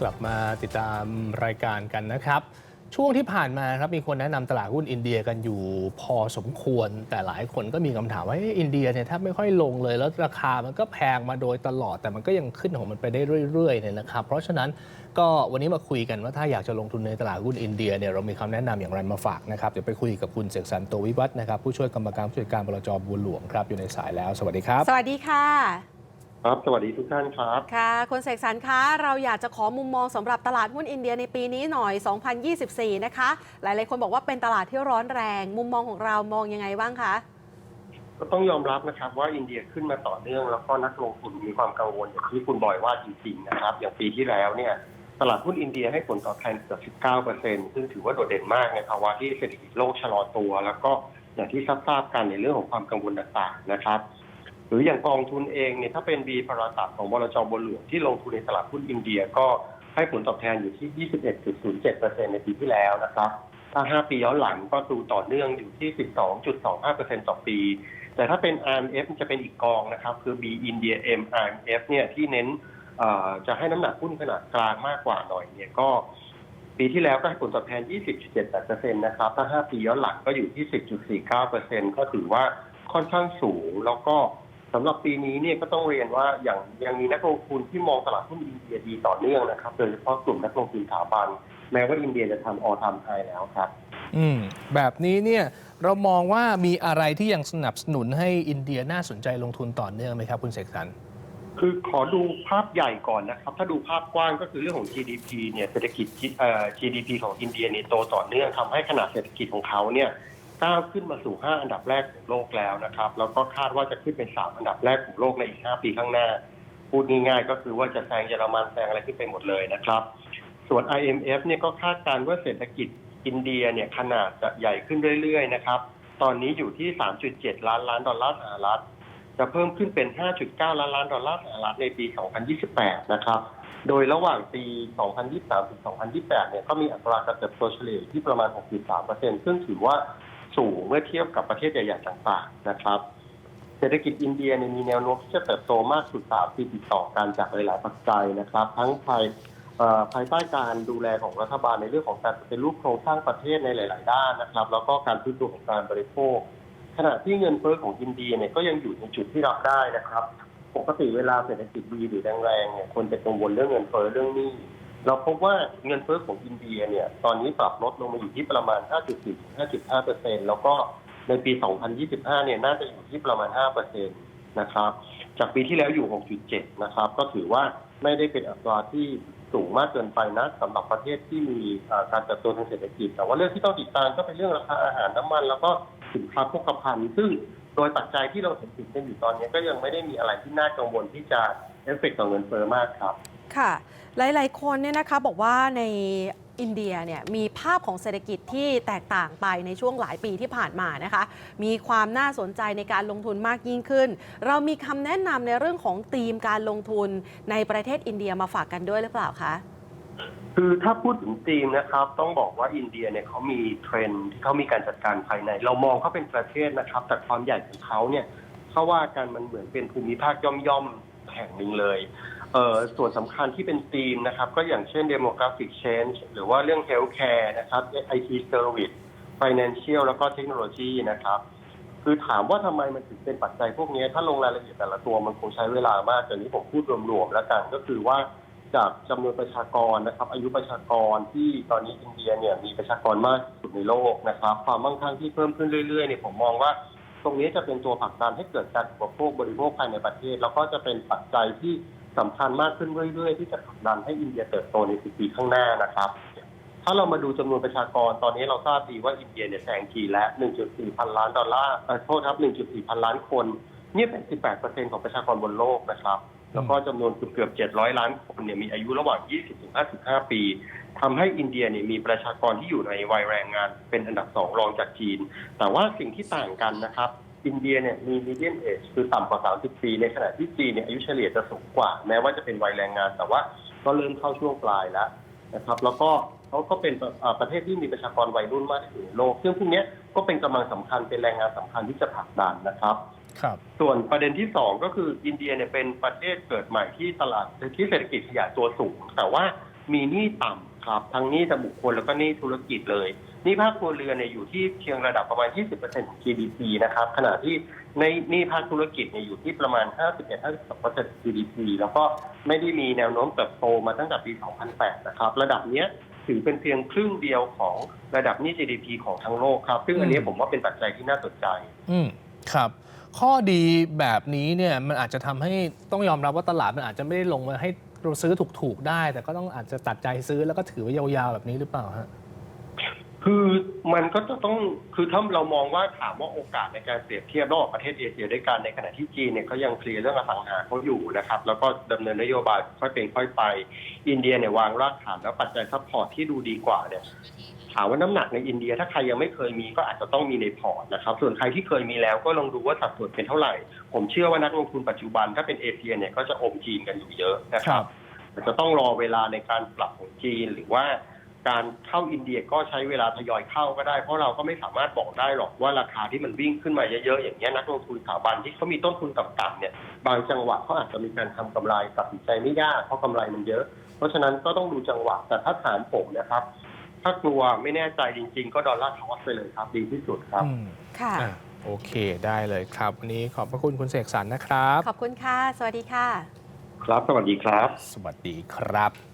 กลับมาติดตามรายการกันนะครับ ช่วงที่ผ่านมาครับมีคนแนะนำตลาดหุ้นอินเดียกันอยู่พอสมควร แต่หลายคนก็มีคำถามว่าอินเดียเนี่ยแทบไม่ค่อยลงเลยแล้วราคามันก็แพงมาโดยตลอด แต่มันก็ยังขึ้นของมันไปได้เรื่อยๆเนี่ยนะครับ เพราะฉะนั้นก็วันนี้มาคุยกันว่าถ้าอยากจะลงทุนในตลาดหุ้นอินเดียเนี่ยเรามีคำแนะนำอย่างไรมาฝากนะครับเดี๋ยวไปคุยกับคุณเสกสรรโตวิวัฒน์นะครับผู้ช่วยกรรมการผู้จัดการบลจบัวหลวงครับอยู่ในสายแล้ว สวัสดีครับ สวัสดีค่ะ ครับสวัสดีทุกท่านครับ ค่ะคุณเสกสรรคะเราอยากจะขอมุมมองสำหรับตลาดหุ้นอินเดียในปีนี้หน่อย 2024 นะคะ หลายๆ คนบอกว่าเป็นตลาดที่ร้อนแรง มุมมองของเรามองยังไงบ้างคะ ก็ต้องยอมรับนะครับว่าอินเดียขึ้นมาต่อเนื่อง แล้วก็นักลงทุนมีความกังวลอย่างที่คุณบอยว่าจริงๆนะครับ อย่างปีที่แล้วเนี่ยตลาดหุ้นอินเดียให้ผลตอบแทนเกือบ19เปอร์เซ็นซึ่งถือว่าโดดเด่นมากในภาวะที่เศรษฐกิจโลกชะลอตัว แล้วก็อย่างที่ทราบๆกันในเรื่องของความกังวลต่างๆนะครับห รืออย่างกองทุนเองเนี่ยถ้าเป็นบีพาราตัของบลจบัวหลวงที่ลงทุนในตลาดหุ้นอินเดียก็ให้ผลตอบแทนอยู่ที่ 21.07%ในปีที่แล้วนะครับ ถ้า 5 ปีย้อนหลังก็ดูต่อเนื่องอยู่ที่ 12.25%ต่อปี แต่ถ้าเป็น RMF จะเป็นอีกกองนะครับ คือ B India M RMF เนี่ยที่เน้นจะให้น้ำหนักหุ้นขนาดกลางมากกว่าหน่อยเนี่ยก็ปีที่แล้วก็ให้ผลตอบแทน 20.78%นะครับ ถ้า 5 ปีย้อนหลังก็อยู่ที่ 10.49%ก็ถือว่าค่อนข้างสูงแล้วก็ สำหรับปีนี้เนี่ยก็ต้องเรียนว่าอย่างยังมีนักลงทุนที่มองตลาดหุ้นอินเดียดีต่อเนื่องนะครับ โดยเฉพาะกลุ่มนักลงทุนสถาบัน แม้ว่าอินเดียจะทำออทำไฮแล้วครับ อืมแบบนี้เนี่ยเรามองว่ามีอะไรที่ยังสนับสนุนให้อินเดียน่าสนใจลงทุนต่อเนื่องไหมครับ คุณเสกสรรคือขอดูภาพใหญ่ก่อนนะครับ ถ้าดูภาพกว้างก็คือเรื่องของ GDP เนี่ยเศรษฐกิจเอ่อ GDP ของอินเดียเนี่ยโตต่อเนื่องทำให้ขนาดเศรษฐกิจของเขาเนี่ย ก้าวขึ้นมาสู่ 5 อันดับแรกของโลกแล้วนะครับ แล้วก็คาดว่าจะขึ้นเป็น 3 อันดับแรกของโลกในอีก 5 ปีข้างหน้า พูดง่ายๆก็คือว่าจะแซงเยอรมันแซงอะไรขึ้นไปหมดเลยนะครับ ส่วน IMF เนี่ยก็คาดการณ์ว่าเศรษฐกิจอินเดียเนี่ยขนาดจะใหญ่ขึ้นเรื่อยๆนะครับ ตอนนี้อยู่ที่ 3.7 ล้านล้านดอลลาร์สหรัฐ จะเพิ่มขึ้นเป็น 5.9 ล้านล้านดอลลาร์สหรัฐในปี 2028 นะครับ โดยระหว่างปี 2023 ถึง 2028 เนี่ยก็มีอัตราการเติบโตเฉลี่ยที่ประมาณ 63%ซึ่งถือว่า สูงเมื่อเทียบกับประเทศใหญ่ๆต่างๆนะครับ เศรษฐกิจอินเดียมีแนวโน้มที่จะเติบโตมากสุด3ปีติดต่อกันจากหลายๆปัจจัยนะครับ ทั้งภายภายใต้การดูแลของรัฐบาลในเรื่องของการเปฏิรูปโครงสร้างประเทศในหลาย ๆ ด้านนะครับ แล้วก็การฟื้นตัวของการบริโภค ขณะที่เงินเฟ้อของอินเดียเนี่ยก็ยังอยู่ในจุดที่รับได้นะครับ ปกติเวลาเศรษฐกิจดีหรือแรงๆเนี่ยคนจะกังวลเรื่องเงินเฟ้อเรื่องหนี้ เราพบว่าเงินเฟ้อของอินเดียเนี่ย ตอนนี้ปรับลดลงมาอยู่ที่ประมาณ 5.4-5.5เปอร์เซ็นต์แล้วก็ในปี 2025 เนี่ย น่าจะอยู่ที่ประมาณ5เปอร์เซ็นต์นะครับ จากปีที่แล้วอยู่ 6.7 นะครับ ก็ถือว่าไม่ได้เป็นอัตราที่สูงมากเกินไปนะสำหรับประเทศที่มีการเติบโตทางเศรษฐกิจ แต่ว่าเรื่องที่ต้องติดตามก็เป็นเรื่องราคาอาหารน้ำมัน แล้วก็สินค้าโภคภัณฑ์ซึ่งโดยปัจจัยที่เราเห็นติดกันอยู่ตอนนี้ก็ยังไม่ได้มีอะไรที่น่ากังวลที่จะเอฟเฟกต์ต่อเงินเฟ้อมากครับ ค่ะ หลาย ๆ คนเนี่ยนะคะบอกว่าในอินเดียเนี่ยมีภาพของเศรษฐกิจที่แตกต่างไปในช่วงหลายปีที่ผ่านมานะคะ มีความน่าสนใจในการลงทุนมากยิ่งขึ้น เรามีคำแนะนำในเรื่องของธีมการลงทุนในประเทศอินเดียมาฝากกันด้วยหรือเปล่าคะคือถ้าพูดถึงจีนนะครับ ต้องบอกว่าอินเดียเนี่ยเขามีเทรนด์ที่เขามีการจัดการภายใน เรามองเขาเป็นประเทศนะครับ แต่ความใหญ่ของเขาเนี่ยเขาว่ากันมันเหมือนเป็นภูมิภาคย่อมๆ แห่งหนึ่งเลยเอ่อส่วนสำคัญที่เป็นธีมนะครับ ก็อย่างเช่น demographic change หรือว่าเรื่อง healthcare นะครับ IT service financial แล้วก็เทคโนโลยีนะครับ คือถามว่าทำไมมันถึงเป็นปัจจัยพวกนี้ถ้าลงรายละเอียดแต่ละตัวมันคงใช้เวลามากแต่นี้ผมพูดรวมๆแล้วกันก็คือว่าจากจำนวนประชากรนะครับ อายุประชากรที่ตอนนี้อินเดียเนี่ยมีประชากรมากที่สุดในโลกนะครับ ความมั่งคั่งที่เพิ่มขึ้นเรื่อยๆเนี่ยผมมองว่า ตรงนี้จะเป็นตัวผลักดันให้เกิดการอุปโภคบริโภคภายในประเทศ แล้วก็จะเป็นปัจจัยที่สำคัญมากขึ้นเรื่อย ๆ ที่จะผลักดันให้อินเดียเติบโตในสิบปีข้างหน้านะครับ ถ้าเรามาดูจำนวนประชากรตอนนี้เราทราบดีว่าอินเดียเนี่ยแซงจีนและ 1.4 พันล้านดอลลาร์โทษครับ 1.4 พันล้านคน นี่เป็น 18%ของประชากรบนโลกนะครับ แล้วก็จำนวนเกือบๆ700 ล้านคนเนี่ยมีอายุระหว่าง 20-55 ปีทำให้อินเดียเนี่ยมีประชากรที่อยู่ในวัยแรงงานเป็นอันดับสองรองจากจีน แต่ว่าสิ่งที่ต่างกันนะครับอินเดียเนี่ยมี median age คือต่ำกว่า 30 ปี ในขณะที่จีนเนี่ยอายุเฉลี่ยจะสูงกว่า แม้ว่าจะเป็นวัยแรงงาน แต่ว่าก็เริ่มเข้าช่วงปลายแล้วนะครับ แล้วก็เขาก็เป็นเอ่อประเทศที่มีประชากรวัยรุ่นมากที่สุดในโลก ซึ่งพวกเนี้ยก็เป็นกำลังสำคัญเป็นแรงงานสำคัญที่จะผลักดันนะครับ ครับส่วนประเด็นที่สองก็คืออินเดียเนี่ยเป็นประเทศเกิดใหม่ที่ตลาดที่เศรษฐกิจขยายตัวสูง แต่ว่ามีหนี้ต่ำครับ ทั้งหนี้แต่บุคคลแล้วก็หนี้ธุรกิจเลยหนี้ภาคครัวเรือนเนี่ยอยู่ที่เพียงระดับประมาณ 20%ของ GDP นะครับขณะที่ในหนี้ภาคธุรกิจเนี่ยอยู่ที่ประมาณ 51-52% GDP แล้วก็ไม่ได้มีแนวโน้มเติบโตมาตั้งแต่ปี 2008 นะครับ ระดับเนี้ยถือเป็นเพียงครึ่งเดียวของระดับหนี้ GDP ของทั้งโลกครับ ซึ่งอันนี้อืมผมว่าเป็นปัจจัยที่น่าสนใจ อืมครับ ข้อดีแบบนี้เนี่ยมันอาจจะทำให้ต้องยอมรับว่าตลาดมันอาจจะไม่ได้ลงมาให้เราซื้อถูกๆได้ แต่ก็ต้องอาจจะตัดใจซื้อแล้วก็ถือไว้ยาวๆแบบนี้หรือเปล่าฮะ คือมันก็จะต้องคือถ้าเรามองว่าถามว่าโอกาสในการเปรียบเทียบระหว่างประเทศเอเชียด้วยกันในขณะที่จีนเนี่ยเขายังเคลียร์เรื่องอสังหาเขาอยู่นะครับ แล้วก็ดำเนินนโยบายค่อยเป็นค่อยไป อินเดียเนี่ยวางรากฐานแล้วปัจจัยซัพพอร์ตที่ดูดีกว่าเนี่ย ถามว่าน้ำหนักในอินเดียถ้าใครยังไม่เคยมีก็อาจจะต้องมีในพอร์ตนะครับส่วนใครที่เคยมีแล้วก็ลองดูว่าสัดส่วนเป็นเท่าไหร่ ผมเชื่อว่านักลงทุนปัจจุบันถ้าเป็นเอเชียเนี่ยก็จะอมจีนกันอยู่เยอะนะครับอาจจะต้องรอเวลาในการปรับของจีนหรือว่าการเข้าอินเดียก็ใช้เวลาทยอยเข้าก็ได้ เพราะเราก็ไม่สามารถบอกได้หรอกว่าราคาที่มันวิ่งขึ้นมาเยอะๆอย่างนี้นักลงทุนสถาบันที่เขามีต้นทุนต่ำๆเนี่ยบางจังหวะเขาอาจจะมีการทำกำไรตัดสินใจไม่ยากเพราะกำไรมันเยอะ เพราะฉะนั้นก็ต้องดูจังหวะแต่ถ้าถามผมนะครับ ถ้ากลัวไม่แน่ใจจริง ๆ ก็ดอลลาร์ทอสไปเลยครับ ดีที่สุดครับ อืมค่ะ อะโอเคได้เลยครับ วันนี้ขอบพระคุณคุณเสกสรรนะครับ ขอบคุณค่ะ สวัสดีค่ะ ครับ สวัสดีครับ สวัสดีครับ